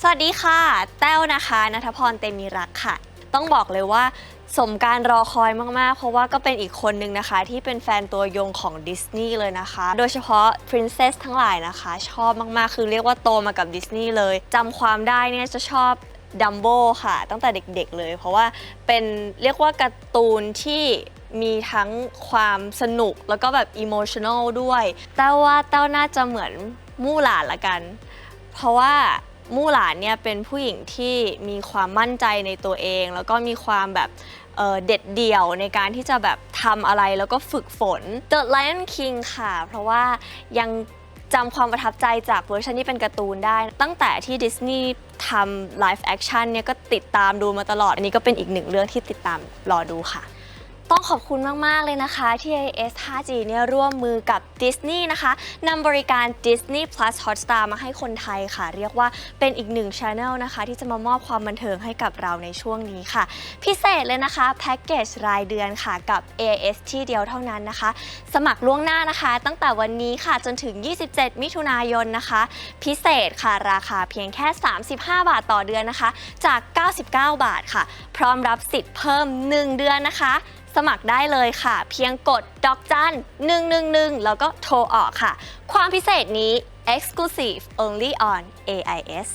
สวัสดีค่ะ แต้วนะคะนัทพรเตมีรักค่ะ ต้องบอกเลยว่าสมการรอคอยมาก ๆ เพราะว่าก็เป็นอีกคนนึงนะคะ ที่เป็นแฟนตัวยงของดิสนีย์เลยนะคะ โดยเฉพาะ Princess ทั้งหลายนะคะ ชอบมาก ๆ คือเรียกว่าโตมากับดิสนีย์เลยจำความได้เนี่ยจะชอบดัมโบค่ะ ตั้งแต่เด็ก ๆ เลย เพราะว่าเป็นเรียกว่าการ์ตูนที่มีทั้งความสนุกแล้วก็แบบอิโมชัน a ลด้วย แต่ว่าเต้าน่าจะเหมือนมู่หลานละกัน เพราะว่า มู่หลานเนี่ยเป็นผู้หญิงที่มีความมั่นใจในตัวเอง แล้วก็มีความแบบเอ่อเด็ดเดี่ยวในการที่จะแบบทำอะไรแล้วก็ฝึกฝน The Lion King ค่ะ เพราะว่ายังจำความประทับใจจากเวอร์ชันที่เป็นการ์ตูนได้ ตั้งแต่ที่ดิสนีย์ทำไลฟ์แอคชั่นเนี่ยก็ติดตามดูมาตลอด อันนี้ก็เป็นอีกหนึ่งเรื่องที่ติดตามรอดูค่ะ ต้องขอบคุณมาก ๆ เลยนะคะ ที่ AIS 5G เนี่ยร่วมมือกับ Disney นะคะนำบริการ Disney Plus Hotstar มาให้คนไทยค่ะ เรียกว่าเป็นอีกหนึ่งช anel นะคะ ที่จะมามอบความบันเทิงให้กับเราในช่วงนี้ค่ะ พิเศษเลยนะคะ แพ็กเกจรายเดือนค่ะกับ AIS ที่เดียวเท่านั้นนะคะ สมัครล่วงหน้านะคะ ตั้งแต่วันนี้ค่ะจนถึง 27 มิถุนายนนะคะ พิเศษค่ะราคาเพียงแค่ 35 บาทต่อเดือนนะคะ จาก 99 บาทค่ะ พร้อมรับสิทธิ์เพิ่ม 1 เดือนนะคะ สมัครได้เลยค่ะ เพียงกดดอกจัน111 แล้วก็โทรออกค่ะ ความพิเศษนี้ exclusive only on AIS